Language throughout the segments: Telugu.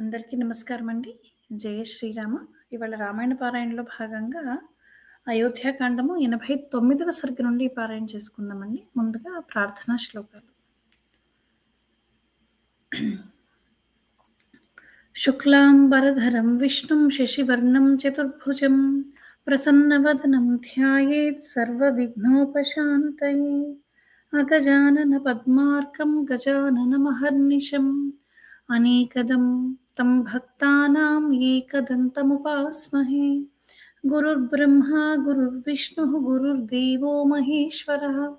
అందరికీ నమస్కారం అండి. జయ శ్రీరామ. ఇవాళ రామాయణ పారాయణలో భాగంగా అయోధ్యాకాండము 89వ సర్గ నుండి పారాయణ చేసుకుందామండి. ముందుగా ప్రార్థనా శ్లోకాలు. శుక్లాంబరధరం విష్ణుం శశివర్ణం చతుర్భుజం ప్రసన్నవదనం ధ్యాయేత్ సర్వవిఘ్నోపశాంతయే అగజానన పద్మార్కం గజాననమహర్నిశం అనేకదం तं भक्तानाम् एकदन्तमुपास्महे। गुरुर्ब्रह्मा, गुरुर्विष्णुः, गुरुर्देवो महेश्वरः।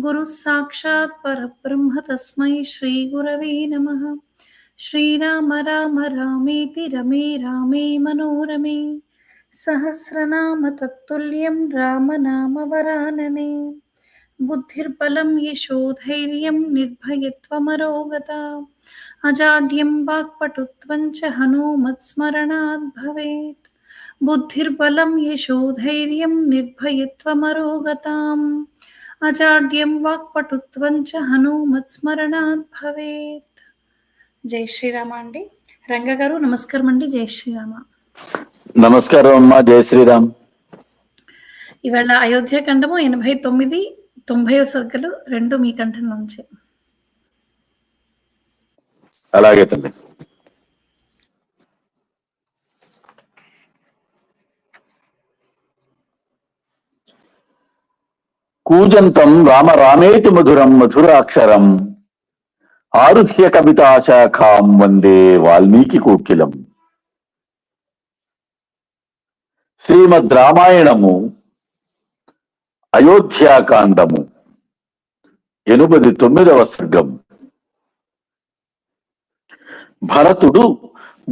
गुरुः साक्षात् परब्रह्म तस्मै श्रीगुरवे नमः। श्रीराम, राम, रामेति, रमे, रामे, मनोरमे। सहस्रनाम तत्तुल्यं रामनामवरानने बुद्धिर्बलं यशोधैर्यं निर्भयत्वमरोगता। అజాడ్యం వాక్పటుత్వం చ హనుమత్స్మరణాత్ భవేత్ బుద్ధిర్బలం యశోధైర్యం నిర్భయత్వమరోగతాం అజాడ్యం వాక్పటుత్వం చ హనుమత్స్మరణాత్ భవేత్ జై శ్రీరామ అండి రంగ గారు నమస్కారం అండి జై శ్రీరామ నమస్కారం అమ్మా జయ శ్రీరామ్ ఇవాళ అయోధ్యాకాండము ఎనభై తొమ్మిది తొంభై సర్గలు రెండు మీ కంఠం నుంచి అలాగే తల్లి. కూజంతం రామ రామేతి మధురం మధురాక్షరం ఆరుహ్య కవితాశాఖాం వందే వాల్మీకి కోకిలం. శ్రీమద్ రామాయణము అయోధ్యాకాండము ఎనుపది తొమ్మిదవ సర్గం. భరతుడు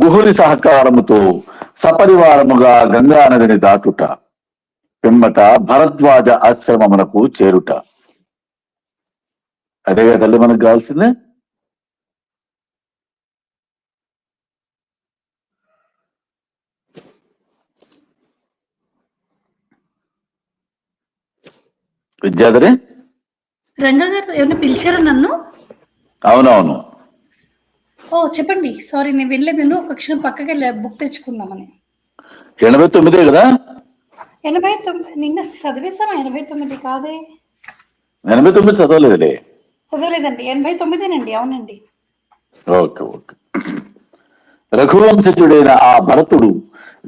గుహుని సహకారముతో సపరివారముగా గంగా నదిని దాటుట పిమ్మట భరద్వాజ ఆశ్రమమునకు చేరుట. అదేగా తల్లి మనకు కావాల్సిందే? విద్యాధరి? రంగ గారు ఏమైనా పిలిచారా నన్ను? అవునవును. ఓ చెప్పండి. సారీ నేను వెళ్ళలేదు ఒక క్షణం పక్కకి వెళ్ళా బుక్ తెచ్చుకుందామని. ఎనభై తొమ్మిదే కదా? ఎనభై తొమ్మిది నిన్న చదివేశామా ఎనభై తొమ్మిది కాదే. ఎనభై తొమ్మిది చదవలేదులే. చదవలేదండి. ఎనభై తొమ్మిదేనండి. అవునండి. Okay okay. రఘువంశజుడైన ఆ భరతుడు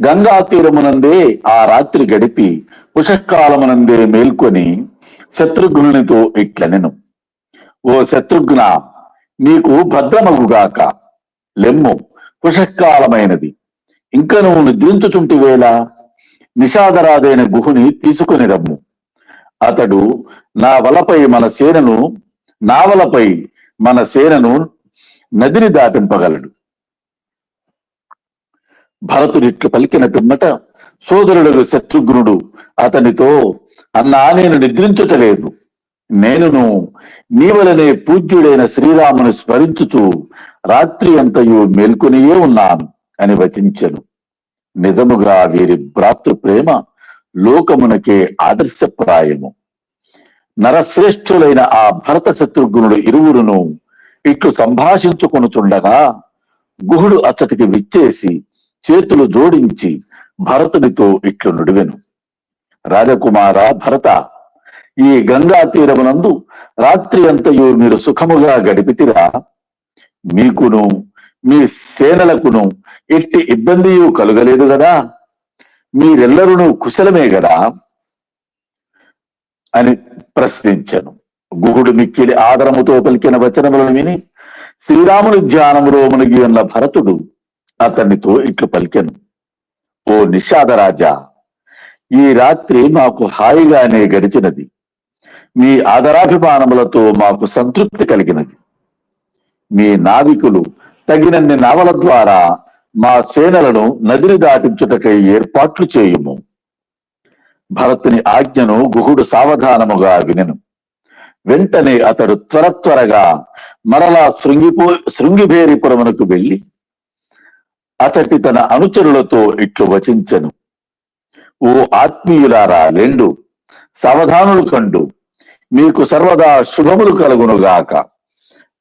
గంగా తీరమునందే ఆ రాత్రి గడిపి పుషకాలమునందే మేల్కొని శత్రుఘ్నునితో ఇట్లనెను. ఓ శత్రుఘ్న నీకు భద్రమగుగాక. లెమ్ము కుషకాలమైనది ఇంకా నువ్వు నిద్రించుచుంటి వేళ నిషాదరాదైన గుహుని తీసుకుని రమ్ము అతడు నా వలపై మన సేనను నా వలపై మన సేనను నదిని దాటింపగలడు. భరతుడిట్లు పలికిన పిమ్మట సోదరుడు శత్రుఘ్నుడు అతనితో అన్నా నేను నిద్రించుటలేదు. నేనును నీ వలనే పూజ్యుడైన శ్రీరామును స్మరించుచు రాత్రి అంతయు మేల్కొనియే ఉన్నాను అని వచించెను. నిజముగా వీరి భ్రాతృ ప్రేమ లోకమునకే ఆదర్శప్రాయము. నరశ్రేష్ఠులైన ఆ భరత శత్రుఘ్నుడు ఇరువురును ఇట్లు సంభాషించుకొనుచుండగా గుహుడు అతడికి విచ్చేసి చేతులు జోడించి భరతునితో ఇట్లు నుడివెను. రాజకుమార భరత ఈ గంగా తీరమునందు రాత్రి అంతయు మీరు సుఖముగా గడిపితిరా. మీకును మీ సేనలకును ఎట్టి ఇబ్బందియు కలుగలేదు కదా మీరెల్లరూ కుశలమే కదా అని ప్రశ్నించను. గుహుడు మిక్కిలి ఆదరముతో పలికిన వచనములను విని శ్రీరాముని ధ్యానములో మునిగి ఉన్న భరతుడు అతనితో ఇట్లు పలికెను. ఓ నిషాదరాజా ఈ రాత్రి మాకు హాయిగానే గడిచినది. మీ ఆదరాభిమానములతో మాకు సంతృప్తి కలిగినది. మీ నావికులు తగినన్ని నావల ద్వారా మా సేనలను నదిని దాటించుటకై ఏర్పాట్లు చేయుము. భరతుని ఆజ్ఞను గుహుడు సావధానముగా వినెను. వెంటనే అతడు త్వర త్వరగా మరలా శృంగిపో శృంగిభేరిపురమునకు వెళ్ళి అతటి తన అనుచరులతో ఇట్లు వచించెను. ఓ ఆత్మీయులారా లెండు సావధానులు కండు మీకు సర్వదా శుభములు కలుగునుగాక.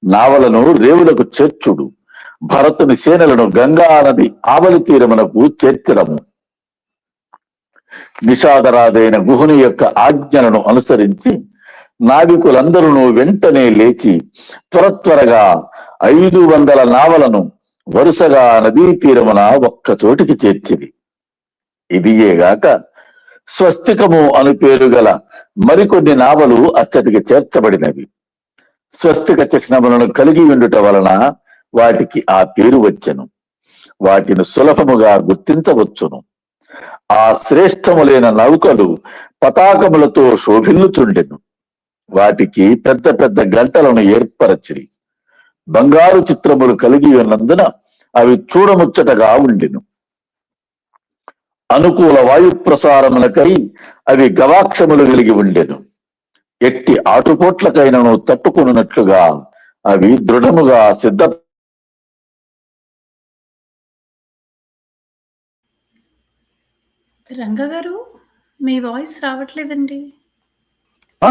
నావలను రేవులకు చేర్చుడు. భరతుని సేనలను గంగా నది ఆవలి తీరమునకు చేర్చడము. నిషాదరాదైన గుహుని యొక్క ఆజ్ఞలను అనుసరించి నావికులందరూ వెంటనే లేచి త్వర త్వరగా ఐదు వందల నావలను వరుసగా నదీ తీరమున ఒక్క చోటికి చేర్చిది ఇదియేగాక స్వస్తికము అను పేరు గల మరికొన్ని నావలు అచ్చటికి చేర్చబడినవి. స్వస్తిక చిహ్నములను కలిగి ఉండుట వలన వాటికి ఆ పేరు వచ్చెను. వాటిని సులభముగా గుర్తించవచ్చును. ఆ శ్రేష్టములైన నౌకలు పతాకములతో శోభిల్లుతుండెను వాటికి పెద్ద పెద్ద గంటలను ఏర్పరచిరి. బంగారు చిత్రములు కలిగి ఉన్నందున అవి చూడముచ్చటగా ఉండెను. అనుకూల వాయు ప్రసారములకై అవి గవాక్షములు కలిగి ఉండెను. ఎట్టి ఆటుపోట్లకైనను తట్టుకున్నట్లుగా అవి దృఢముగా సిద్ధ రంగ గారు మీ వాయిస్ రావట్లేదండి. ఆ?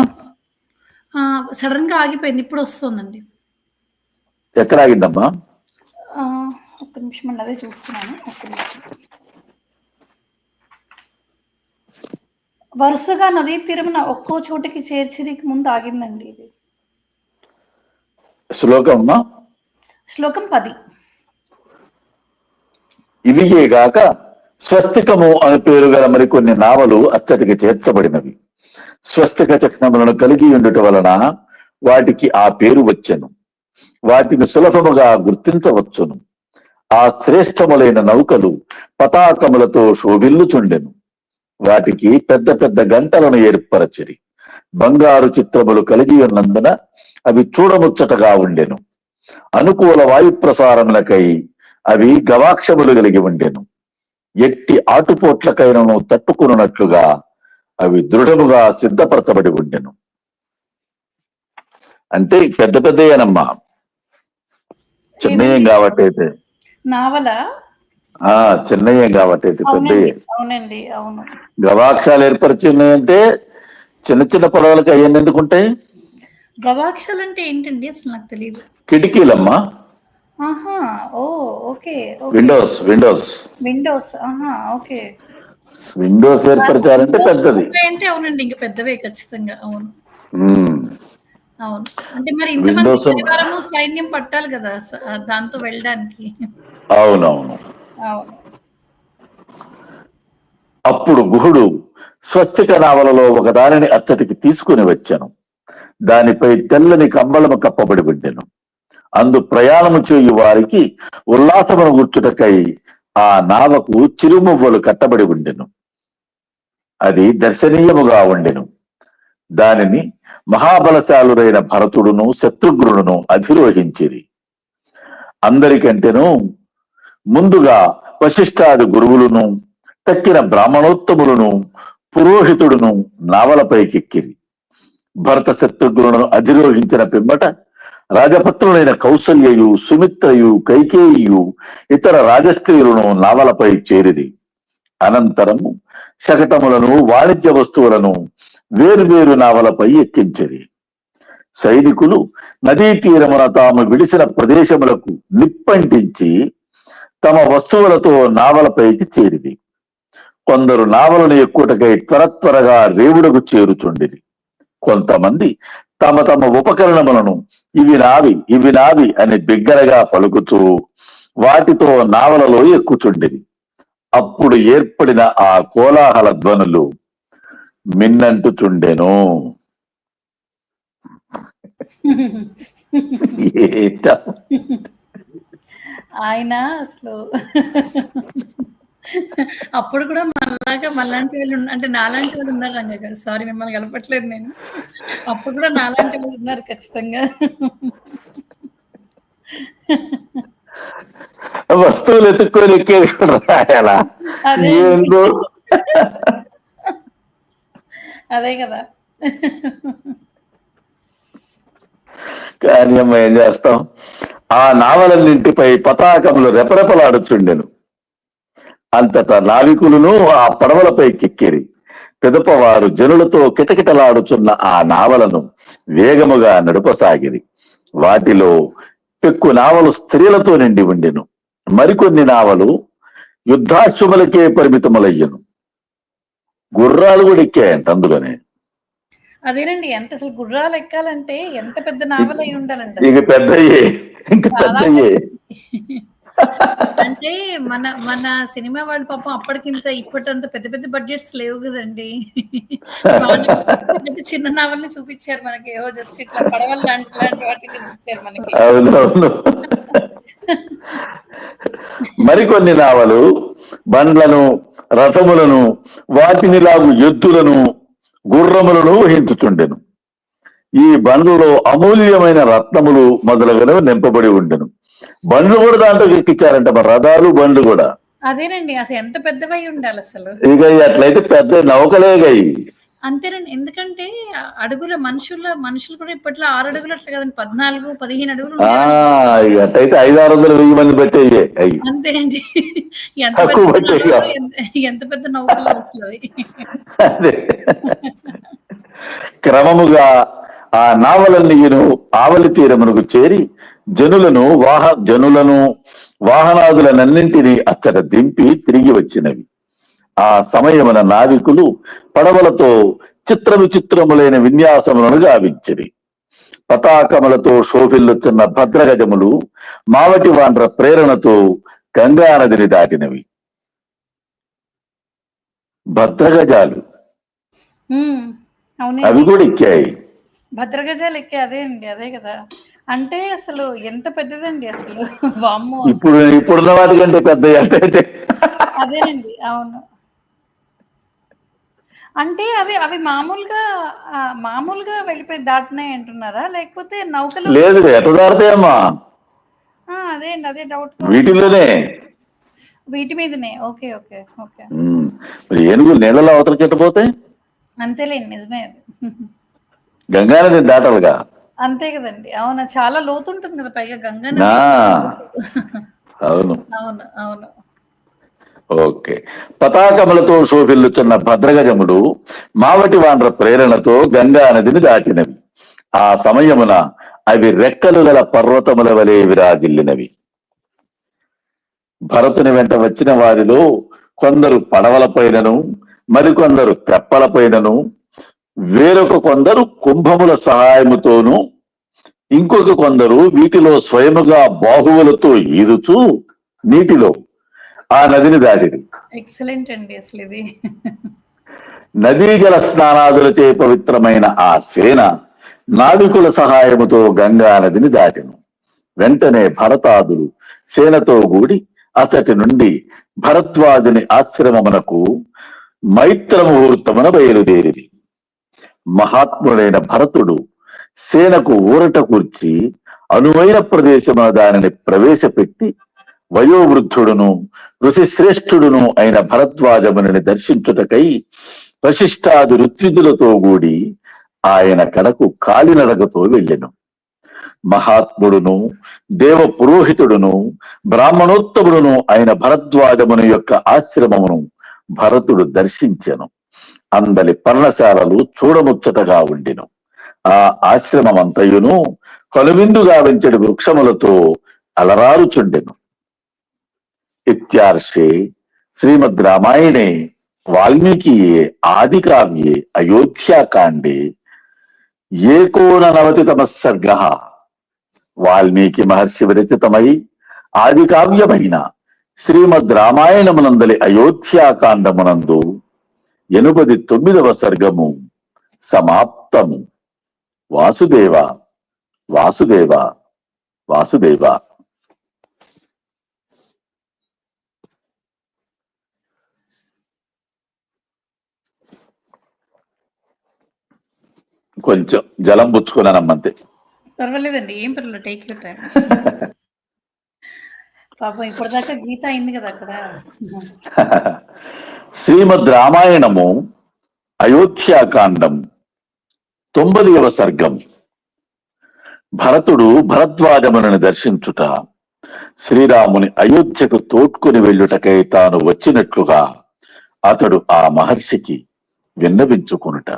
సడన్గా ఆగిపోయింది ఇప్పుడు వస్తుందండి. ఎక్కడ ఆగిందమ్మా? ఒక్క నిమిషం అదే చూస్తున్నాను ఒక్క నిమిషం. వరుసగా నదీ తీరమున ఒక్కో చోటికి చేర్చిరికి ముందు ఆగిందండి ఇది. శ్లోకం శ్లోకం పది. ఇవియేగాక స్వస్తికము అని పేరు గల మరికొన్ని నావలు అచ్చటికి చేర్చబడినవి. స్వస్తిక చిహ్నములను కలిగి ఉండుట వలన వాటికి ఆ పేరు వచ్చెను. వాటిని సులభముగా గుర్తించవచ్చును. ఆ శ్రేష్టములైన నౌకలు పతాకములతో శోభిల్లుచుండెను. వాటికి పెద్ద పెద్ద గంటలను ఏర్పరచిరి. బంగారు చిత్రములు కలిగి ఉన్నందున అవి చూడముచ్చటగా ఉండెను. అనుకూల వాయు ప్రసారములకై అవి గవాక్షములు కలిగి ఉండెను. ఎట్టి ఆటుపోట్లకైనను తట్టుకున్నట్లుగా అవి దృఢముగా సిద్ధపరచబడి ఉండెను. అంటే పెద్ద పెద్దయేనమ్మా చిన్నయ్యం కాబట్టి అయితే. నావల ఆ చిన్నయ్యం కాబట్టి అయితే పెద్దయ్యే అవునండి అవును. గవాక్షాలు ఏర్పరిచి ఉన్నాయంటే చిన్న చిన్న పొడవలకి అయ్యింది ఎందుకుంటాయి? గవాక్షలు అంటే ఏంటండి? అసలు నాకు తెలియదు కిటికీలమ్మా. ఆహా ఓ ఓకే విండోస్ విండోస్ విండోస్ ఆహా ఓకే. విండోస్ ఏర్పరిచారంటే పెద్దది. అంటే అవునండి ఇంకా పెద్దవే ఖచ్చితంగా అవును. అవును. అంటే మరి ఇంతమంది సైన్యం పట్టాలి కదా దాంతో వెళ్ళడానికి. అవునవును. అవును అప్పుడు గుహుడు స్వస్తిక నావలలో ఒక దానిని అచ్చటికి తీసుకుని వచ్చాను. దానిపై తెల్లని కంబళము కప్పబడి ఉండెను. అందు ప్రయాణము చేయు వారికి ఉల్లాసమును గుర్చుటకై ఆ నావకు చిరుమువ్వలు కట్టబడి ఉండెను. అది దర్శనీయముగా ఉండెను. దానిని మహాబలశాలుడైన భరతుడును శత్రుఘ్నుడును అధిరోహించిరి. అందరికంటేను ముందుగా వశిష్ఠాది గురువులను తక్కిన బ్రాహ్మణోత్తములను పురోహితుడును నావలపైకెక్కిరి. భరత శత్రుఘ్నులను అధిరోహించిన పిమ్మట రాజపత్రులైన కౌసల్యయు సుమిత్రయు కైకేయియు ఇతర రాజస్త్రీలను నావలపై చేరిది అనంతరము శకటములను వాణిజ్య వస్తువులను వేరువేరు నావలపై ఎక్కించరి. సైనికులు నదీ తీరమున తాము విడిసిన ప్రదేశములకు నిప్పంటించి తమ వస్తువులతో నావలపైకి చేరిది. కొందరు నావలను ఎక్కుటకై త్వర త్వరగా రేవుడకు చేరుచుండిరి. కొంతమంది తమ తమ ఉపకరణములను ఇవి నావి ఇవి నావి అని బిగ్గరగా పలుకుతూ వాటితో నావలలో ఎక్కుచుండిరి. అప్పుడు ఏర్పడిన ఆ కోలాహల ధ్వనులు మిన్నంటుచుండెను. ఏంటా? ఆయన అసలు అప్పుడు కూడా మనలాగా మనలాంటి వాళ్ళు అంటే నాలాంటి వాళ్ళు ఉన్నారు రంగ గారు. సారీ మిమ్మల్ని కలపట్లేదు నేను. అప్పుడు కూడా నాలాంటి వాళ్ళు ఉన్నారు ఖచ్చితంగా. వస్తువులు ఎత్తుక్కొని ఎక్కేది కూడా రాయాలా? అదే. కదా. కానీ అమ్మ ఏం చేస్తాం? ఆ నావలన్నింటిపై పతాకములు రెపరెపలాడుచుండెను. అంతటా నావికులను ఆ పడవలపై కెక్కిరి. పెదపవారు జనులతో కిటకిటలాడుచున్న ఆ నావలను వేగముగా నడుపసాగిరి. వాటిలో పెక్కు నావలు స్త్రీలతో నిండి ఉండెను. మరికొన్ని నావలు యుద్ధాశ్వములకే పరిమితములయ్యను. గుర్రాలు కూడా ఎక్కాయంట అందులోనే. అదేనండి ఎంత అసలు గుర్రాలు ఎక్కాలంటే ఎంత పెద్ద నావల్ అయి ఉండాలండి అంటే మన మన సినిమా వాళ్ళు పాపం అప్పటికింత ఇప్పటింత పెద్ద పెద్ద బడ్జెట్స్ లేవు కదండి. చిన్న నావల్ని చూపించారు మనకి. ఏవో జస్ట్ ఇట్లా పడవలు లాంటి లాంటి వాటిని చూపించారు మనకి. మరికొన్ని నావలు బండ్లను రథములను వాటిని లాగు ఎద్దులను గుర్రములను వహించుచుండెను ఈ బండ్లలో అమూల్యమైన రత్నములు మొదలగునవి నింపబడి ఉండెను. బండ్లు కూడా దాంట్లో ఎక్కించారంట మరి రథాలు బండ్లు కూడా. అదేనండి అసలు ఎంత పెద్దవై ఉండాలి అసలు ఇక అట్లయితే పెద్ద నౌకలేగాయి అంతేనండి. ఎందుకంటే అడుగుల మనుషుల మనుషులు కూడా ఇప్పట్లో ఆరు అడుగులు అట్లా కదండి. పద్నాలుగు పదిహేను అడుగులు అట్లయితే ఐదు ఆరు వందల వెయ్యి మంది పెట్టేయే అయ్యి. అంతేనండి. ఎంత ఎంత- పెద్ద నౌకలు అసలు క్రమముగా ఆ నావలన్నీయును ఆవలి తీరమునకు చేరి జనులను వాహ జనులను వాహనాదులనన్నింటినీ అచ్చట దింపి తిరిగి వచ్చినవి. ఆ సమయమున నావికులు పడవలతో చిత్ర విచిత్రములైన విన్యాసములను గావించిరి. పతాకములతో శోభిల్లుతున్న భద్రగజములు మావటి వాండ్ర ప్రేరణతో గంగా నదిని దాటినవి. భద్రగజాలు. అవి కూడా ఎక్కాయి. భద్రగజాలు ఎక్కే అదే అండి అదే కదా. అంటే అసలు ఎంత పెద్దదండి అసలు. ఇప్పుడు ఇప్పుడున్న వాటికంటే పెద్ద అదేనండి అవును. అంటే అవి అవి మామూలుగా మామూలుగా వెళ్ళిపోయి దాటినాయి అంటున్నారా? లేకపోతే నౌకలు లేదు ఎట దాడతాయమ్మా ఆ, అదే అండి అదే డౌట్ వీటిలోనే వీటి మీదనే. Okay okay okay. మరి ఏనుగులు నీళ్ళలో అవతలకి ఎట్టపోతే అంతేలేండి నిజమే అది. గంగానది దాటాలిగా. అంతే కదండి. అవును? చాలా లోతు ఉంటుంది కదా పైగా. గంగా నది. అవును. అవును అవును. ఓకే. పతాకములతో శోభిల్లుచున్న భద్రగజముడు మావటి వాండ్ర ప్రేరణతో గంగా నదిని దాటినవి. ఆ సమయమున అవి రెక్కలు గల పర్వతముల వలె విరాజిల్లినవి. భరతుని వెంట వచ్చిన వారిలో కొందరు పడవల పైనను మరికొందరు తెప్పల పైనను వేరొక కొందరు కుంభముల సహాయముతోనూ ఇంకొక కొందరు వీటిలో స్వయముగా బాహువులతో ఈదుచూ నీటిలో ఆ నదిని దాటిరి ఎక్సలెంట్ అండి అసలు ఇది. నదీ జల స్నానాదులచే పవిత్రమైన ఆ సేన నావికుల సహాయముతో గంగా నదిని దాటెను. వెంటనే భరతాదులు సేనతో కూడి అతటి నుండి భరద్వాజుని ఆశ్రమమునకు మైత్ర ముహూర్తమున బయలుదేరిది మహాత్ముడైన భరతుడు సేనకు ఊరట కూర్చి అనువైన ప్రదేశమున దానిని ప్రవేశపెట్టి వయోవృద్ధుడును ఋషిశ్రేష్ఠుడును అయిన భరద్వాజముని దర్శించుటకై వశిష్ఠాది ఋత్విజులతో కూడి ఆయన కడకు కాలినడకతో వెళ్ళెను. మహాత్ముడును దేవ పురోహితుడును బ్రాహ్మణోత్తముడును అయిన భరద్వాజముని యొక్క ఆశ్రమమును భరతుడు దర్శించెను. అందలి పర్ణశాలలు చూడముచ్చటగా ఉండెను. ఆ ఆశ్రమమంతయును కనువిందుగా వెంచడి వృక్షములతో అలరారుచుండెను. ఇత్యార్షే శ్రీమద్ రామాయణే వాల్మీకియే ఆది కావ్యే అయోధ్యాకాండే ఏకోననవతితమ సర్గ వాల్మీకి మహర్షి విరచితమై ఆది కావ్యమైన శ్రీమద్ రామాయణమునందలి అయోధ్యాకాండమునందు ఎనుపది తొమ్మిదవ సర్గము సమాప్తము వాసుదేవ వాసుదేవ వాసుదేవ కొంచెం జలం పుచ్చుకున్నానమ్మంతే పర్వాలేదండి ఏం పర్వాలేదు టేక్ యూర్ టైం పాపం ఇప్పటిదాకా గీత అయింది కదా అక్కడ. శ్రీమద్ రామాయణము అయోధ్యాకాండం తొమ్మిదవ సర్గం. భరతుడు భరద్వాజమును దర్శించుట శ్రీరాముని అయోధ్యకు తోడ్కొని వెళ్ళుటకై తాను వచ్చినట్లుగా అతడు ఆ మహర్షికి విన్నవించుకునుట.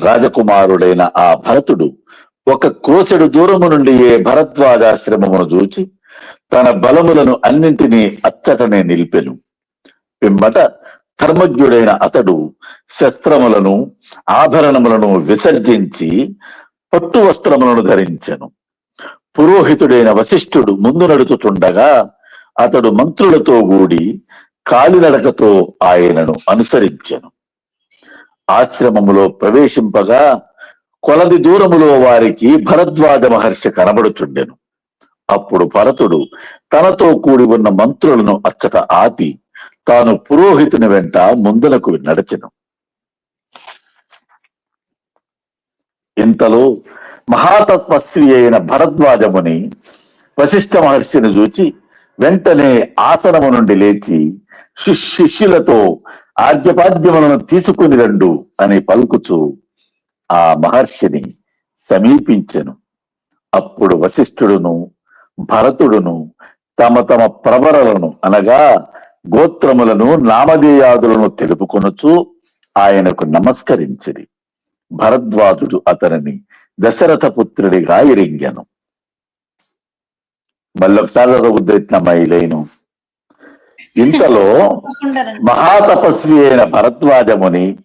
రాజకుమారుడైన ఆ భరతుడు ఒక క్రోసెడు దూరము నుండి ఏ భరద్వాజాశ్రమమును చూచి తన బలములను అన్నింటినీ అచ్చటనే నిలిపెను. పిమ్మట ధర్మజ్ఞుడైన అతడు శస్త్రములను ఆభరణములను విసర్జించి పట్టు వస్త్రములను ధరించెను. పురోహితుడైన వశిష్ఠుడు ముందు నడుచుతుండగా అతడు మంత్రులతో కూడి కాలినడకతో ఆయనను అనుసరించెను. ఆశ్రమములో ప్రవేశింపగా కొలది దూరములో వారికి భరద్వాజ మహర్షి కనబడుచుండెను. అప్పుడు భరతుడు తనతో కూడి ఉన్న మంత్రులను అచ్చట ఆపి తాను పురోహితుని వెంట ముందలకు నడచెను. ఇంతలో మహాతత్వశ్రీ అయిన భరద్వాజముని వశిష్ఠ మహర్షిని చూచి వెంటనే ఆసనము నుండి లేచి శిష్యులతో ఆర్జపాద్యములను తీసుకుని రండు అని పలుకుచు ఆ మహర్షిని సమీపించెను. అప్పుడు వశిష్ఠుడును భరతుడును తమ తమ ప్రవరలను అనగా గోత్రములను నామధేయాదులను తెలుపుకొనుచు ఆయనకు నమస్కరించిరి. భరద్వాజుడు అతనిని దశరథ పుత్రుడిగా మళ్ళొకసారి ఉద్దరిత్నమ్మ ఈ లైను ఇంతలో. మహాతపస్వి అయిన భరద్వాజముని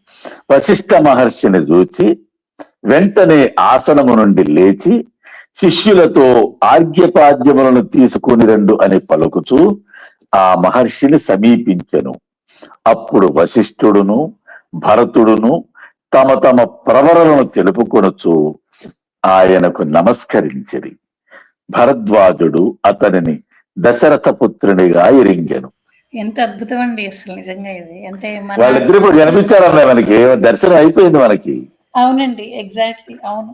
వశిష్ఠ మహర్షిని చూచి వెంటనే ఆసనము నుండి లేచి శిష్యులతో ఆర్ఘ్యపాద్యములను తీసుకుని రండు అని పలుకుచూ ఆ మహర్షిని సమీపించెను. అప్పుడు వశిష్ఠుడును భరతుడును తమ తమ ప్రవరలను తెలుపుకొనుచు ఆయనకు నమస్కరించిరి. భరద్వాజుడు అతనిని దశరథ పుత్రునిగా ఎరింగెను. ఎంత అద్భుతం అండి అసలు నిజంగా ఇది. అంటే వాళ్ళిద్దరు ఇప్పుడు కనిపించారన్న మనకి. దర్శనం అయిపోయింది మనకి. అవునండి ఎగ్జాక్ట్లీ అవును.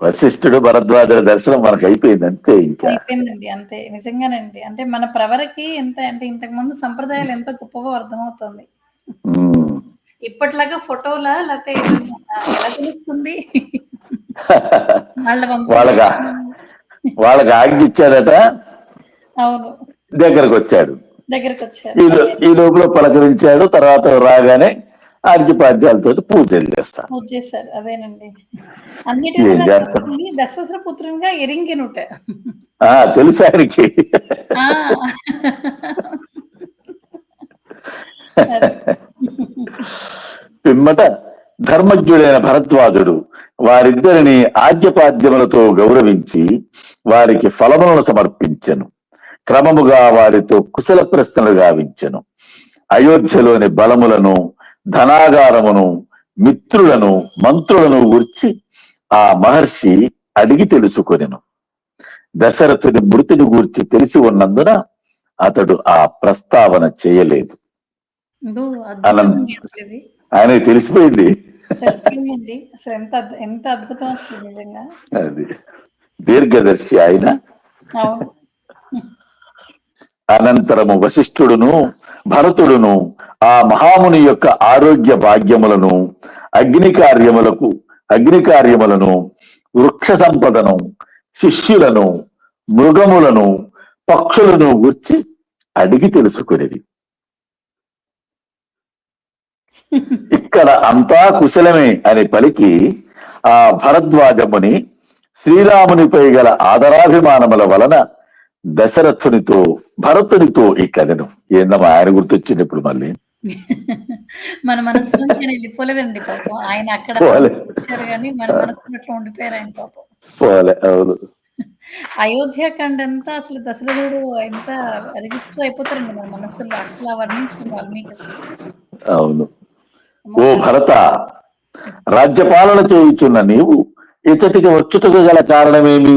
వశిష్ఠుడు భరద్వాజుల దర్శనం మనకి అయిపోయింది అంతే ఇంకా. అయిపోయిందండి అంతే. నిజంగానండి. అంటే మన ప్రవరకి ఎంత అంటే ఇంతకు ముందు సంప్రదాయాలు ఎంత గొప్పగా అర్థమవుతుంది. ఇప్పట్లాగా ఫోటోలా లేకపోతే ఎలా తెలుస్తుంది? వాళ్ళకి ఆజ్ఞ ఇచ్చాడట అవును. దగ్గరకు వచ్చాడు. ఈ లోపల పలకరించాడు తర్వాత రాగానే ఆర్జిపాద్యాలతో పూజలు చేస్తాడు పూజ చేశారు అదేనండి. చేస్తాం? తెలిసింది దశరథ పుత్రునిగా ఎరింగినుట తెలుసు ఆయనకి. పిమ్మట ధర్మజ్ఞుడైన భరద్వాజుడు వారిద్దరిని ఆద్యపాద్యములతో గౌరవించి వారికి ఫలములను సమర్పించెను. క్రమముగా వారితో కుశల ప్రశ్నలు గావించెను. అయోధ్యలోని బలములను ధనాగారమును మిత్రులను మంత్రులను గుర్చి ఆ మహర్షి అడిగి తెలుసుకొనెను. దశరథుని మృతిని గూర్చి తెలిసి ఉన్నందున అతడు ఆ ప్రస్తావన చేయలేదు. ఆయనకి తెలిసిపోయింది. ఎంత అద్- అద్భుతం దీర్ఘదర్శి ఆయన. అనంతరము వశిష్ఠుడును భరతుడును ఆ మహాముని యొక్క ఆరోగ్య భాగ్యములను అగ్ని కార్యములకు అగ్ని కార్యములను వృక్ష సంపదను శిష్యులను మృగములను పక్షులను గుర్చి అడిగి తెలుసుకునేది. ఇక్కడ అంతా కుశలమే అని పలికి ఆ భరద్వాజముని శ్రీరామునిపై గల ఆదరాభిమానముల వలన దశరథునితో భరతునితో ఇట్లనను ఏందమ్మా ఆయన గుర్తొచ్చింది ఇప్పుడు మళ్ళీ. మన మనసు నుంచి వెళ్ళిపోలేదండి పాపం. ఆయన అక్కడ కానీ మన మనసులో ఉండిపోయారు ఆయన పాపం. పోలే అవును. అయోధ్యకాండ అంతా అసలు దశరథుడు ఎంత రిజిస్టర్ అయిపోతారండి మన మనసులో. అట్లా వర్ణించిన వాల్మీకి అవును. ఓ భరత రాజ్యపాలన చేయుచున్న నీవు ఇతటికి వచ్చుటకు గల కారణమేమి?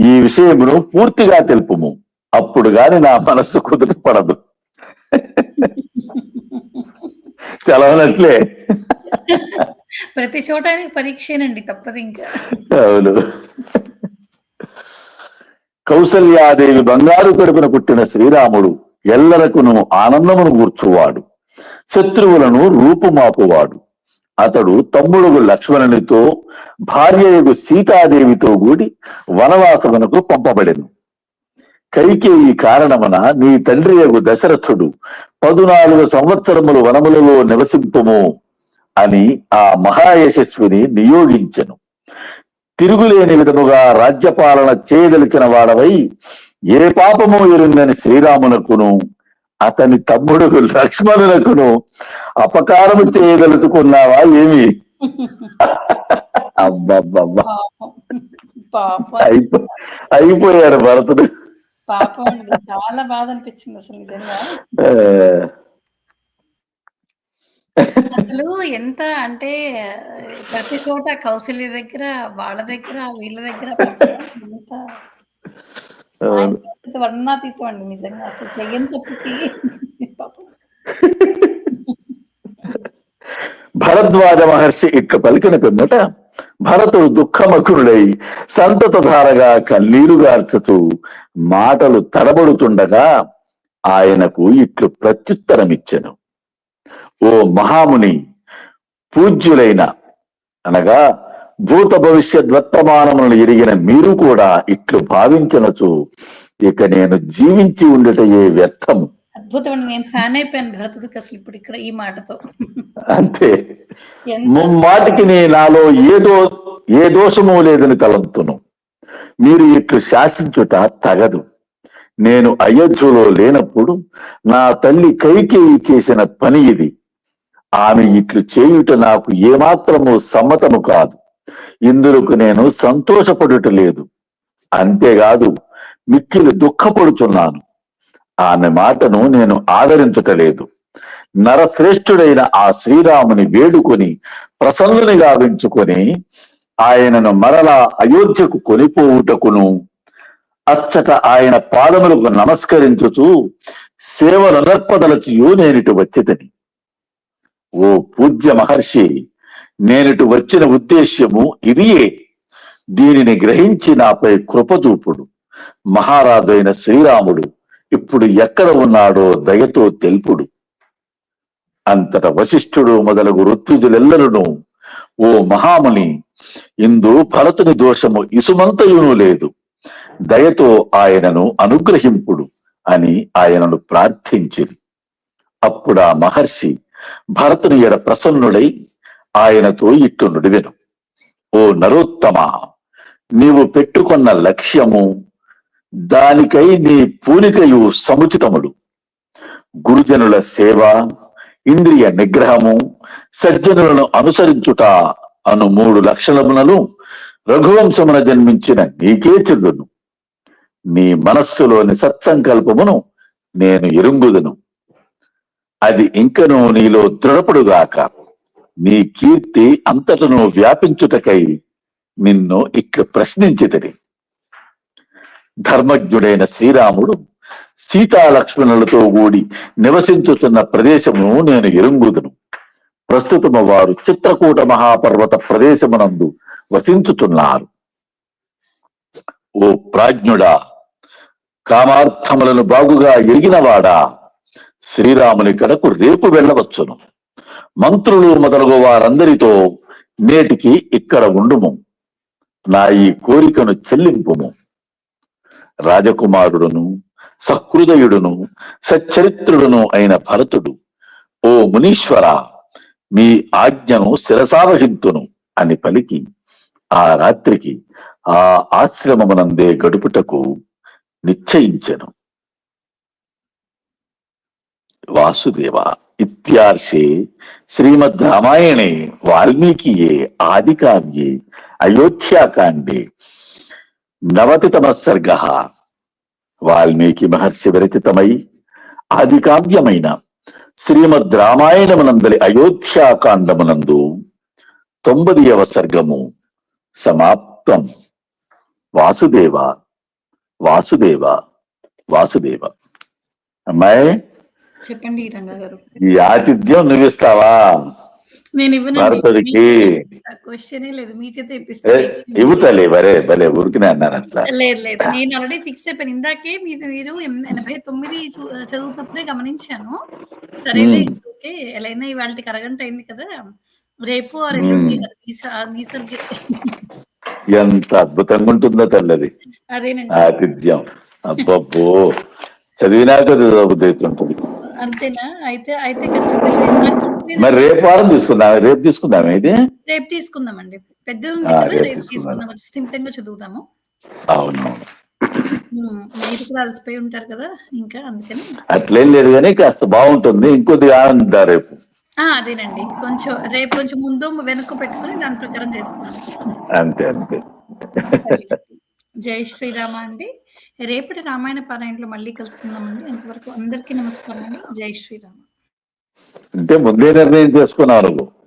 ఈ విషయమును పూర్తిగా తెలుపుము. అప్పుడు గాని నా మనస్సు కుదుట పడదు. ప్రతి చోట పరీక్షేనండి తప్పదు ఇంకా. అవును. కౌసల్యాదేవి బంగారు కడుపున పుట్టిన శ్రీరాముడు ఎల్లరకును ఆనందమును కూర్చువాడు శత్రువులను రూపుమాపువాడు. అతడు తమ్ముడు లక్ష్మణునితో భార్యయగు సీతాదేవితో కూడి వనవాసమునకు పంపబడెను. కైకేయి కారణమున నీ తండ్రి యొక్క దశరథుడు పదునాలుగు సంవత్సరములు వనములలో నివసింపము అని ఆ మహాయశస్విని నియోగించెను. తిరుగులేని విధముగా రాజ్యపాలన చేయదలిచిన వాడవై ఏ పాపము ఎరుందని శ్రీరామునకును అతని తమ్ముడు లక్ష్మణునకును అపకారము చేయదలుచుకున్నావా ఏమి? అబ్బబ్బబ్బా. అయిపోయాడు భరతుడు. పాపం చాలా బాధ అనిపించింది అసలు నిజంగా. అసలు ఎంత అంటే ప్రతి చోట కౌశల్య దగ్గర వాళ్ళ దగ్గర వీళ్ళ దగ్గర ఎంత వర్ణాతీతం అండి నిజంగా. అసలు చెయ్యని తప్పుకి భరద్వాజ మహర్షి ఇట్ల పలికిన పిమ్మట భరతుడు దుఃఖమకురుడై సంతతధారగా కన్నీరు గార్చుతూ మాటలు తడబడుతుండగా ఆయనకు ఇట్లు ప్రత్యుత్తరమిచ్చెను. ఓ మహాముని పూజ్యులైన అనగా భూత భవిష్యత్ వర్తమానములను ఎరిగిన మీరు కూడా ఇట్లు భావించనచు ఇక నేను జీవించి ఉండటయే వ్యర్థము. అద్భుతం అండి నేను ఫ్యాన్ అయిపోయాను భరతుడికి అసలు ఇప్పుడు ఇక్కడ ఈ మాటతో. అంతే. ముమ్మాటికి నాలో ఏదో ఏ దోషము లేదని తలంతును. మీరు ఇట్లు శాసించుట తగదు. నేను అయోధ్యలో లేనప్పుడు నా తల్లి కైకేయి చేసిన పని ఇది. ఆమె ఇట్లు చేయుట నాకు ఏమాత్రము సమ్మతము కాదు. ఇందులకు నేను సంతోషపడుట లేదు. అంతేకాదు మిక్కిలి దుఃఖపడుచున్నాను. ఆమె మాటను నేను ఆదరించుటలేదు నరశ్రేష్ఠుడైన ఆ శ్రీరాముని వేడుకొని ప్రసన్నుని గావించుకొని ఆయనను మరలా అయోధ్యకు కొనిపోవుటకును. అచ్చట ఆయన పాదములకు నమస్కరించుచు సేవలు నర్పదలచియు నేనిటు వచ్చితని ఓ పూజ్య మహర్షి! నేనటు వచ్చిన ఉద్దేశ్యము ఇదియే. దీనిని గ్రహించి నాపై కృపచూపుడు మహారాజు అయిన శ్రీరాముడు ఇప్పుడు ఎక్కడ ఉన్నాడో దయతో తెలుపుడు. అంతట వశిష్ఠుడు మొదలగు ఋత్విజులెల్లరును ఓ మహాముని ఇందు భరతుని దోషము ఇసుమంతయును లేదు. దయతో ఆయనను అనుగ్రహింపుడు అని ఆయనను ప్రార్థించింది అప్పుడు ఆ మహర్షి భరతుని ఎడ ప్రసన్నుడై ఆయనతో ఇట్టు నుడివెను ఓ నరోత్తమ నీవు పెట్టుకున్న లక్ష్యము దానికై నీ పూనికయు సముచితముడు గురుజనుల సేవ ఇంద్రియ నిగ్రహము సజ్జనులను అనుసరించుట అను మూడు లక్షణములను రఘువంశమున జన్మించిన నీకే చెల్లును నీ మనస్సులోని సత్సంకల్పమును నేను ఎరుంగుదును. అది ఇంకనూ నీలో దృఢపడుగాక. నీ కీర్తి అంతటను వ్యాపించుటకై నిన్ను ఇట్లు ప్రశ్నించితిని. ధర్మజ్ఞుడైన శ్రీరాముడు సీతాలక్ష్మణులతో కూడి నివసించుతున్న ప్రదేశమును నేను ఎరుంగుదును. ప్రస్తుతము వారు చిత్రకూట మహాపర్వత ప్రదేశమునందు వసించుతున్నారు. ఓ ప్రాజ్ఞుడా కామార్థములను బాగుగా ఎరిగినవాడా? శ్రీరాముని కడకు రేపు వెళ్ళవచ్చును. మంత్రులు మొదలగు వారందరితో నేటికి ఇక్కడ ఉండుము. నా ఈ కోరికను చెల్లింపుము. రాజకుమారుడును సహృదయుడును సచ్చరిత్రుడును అయిన భరతుడు ఓ మునీశ్వర మీ ఆజ్ఞను శిరసావహింతును అని పలికి ఆ రాత్రికి ఆ ఆశ్రమమునందే గడుపుటకు నిశ్చయించెను. వాసుదేవ ఇత్యార్షే శ్రీమద్ రామాయణే వాల్మీకియే ఆదికావ్యే అయోధ్యాకాండే నవతితమ సర్గ వాల్మీకి మహర్షి విరచితమై ఆది కావ్యమైన శ్రీమద్ రామాయణమునందలి అయోధ్యాకాండమునందు తొంభదియవ సర్గము సమాప్తం వాసుదేవ వాసుదేవ వాసుదేవ అమ్మాయి చెప్పండి రంగా గారు. ఈ ఆతిథ్యం నేను ఇవ్వనండి. భరతుడికి క్వశ్చనే లేదు. మీ చేత ఇవ్వుతలే భలే అట్లా. లేదు లేదు నేను ఆల్రెడీ ఫిక్స్ అయిపోయాను. ఇందాకే మీరు మీరు ఎం- ఎనభై తొమ్మిది చదువుతున్నప్పుడే గమనించాను. మ్మ్. ఓకే ఎలా అయినా ఇవాళకి అరగంట అయింది కదా. రేపు ఎంత అద్భుతంగా ఉంటుందో తల్లది. అదేనండి. ఆతిథ్యం. అబ్బబ్బో. చదివినాక చదువుతుంది అంతేనా? అయితే అయితే మరి రేపు వారం తీసుకుందాం రేపు తీసుకుందాం ఇది? రేపు తీసుకుందామండి. పెద్ద ఉంది కదా రేపు తీసుకుందాం. తీసుకుందాం. కొంచెం స్థిమితంగా చదువుతాము. అవునవును. మీరు కూడా అలసిపోయి ఉంటారు కదా ఇంకా అందుకని. అట్లేం లేదు కానీ కాస్త బాగుంటుంది. ఇంకొద్దిగా ఆనందిద్దా రేపు. అదేనండి. కొంచెం రేపు కొంచెం ముందు వెనుక పెట్టుకుని దాని ప్రకారం చేసుకున్నాం అంతే అంతే. జై శ్రీరామ అండి. రేపటి రామాయణ పారాయణలో మళ్ళీ కలుసుకుందామండి. అంతవరకు అందరికీ నమస్కారం అండి. జై శ్రీరామ. అంటే ముందే నిర్ణయం చేసుకున్నారు.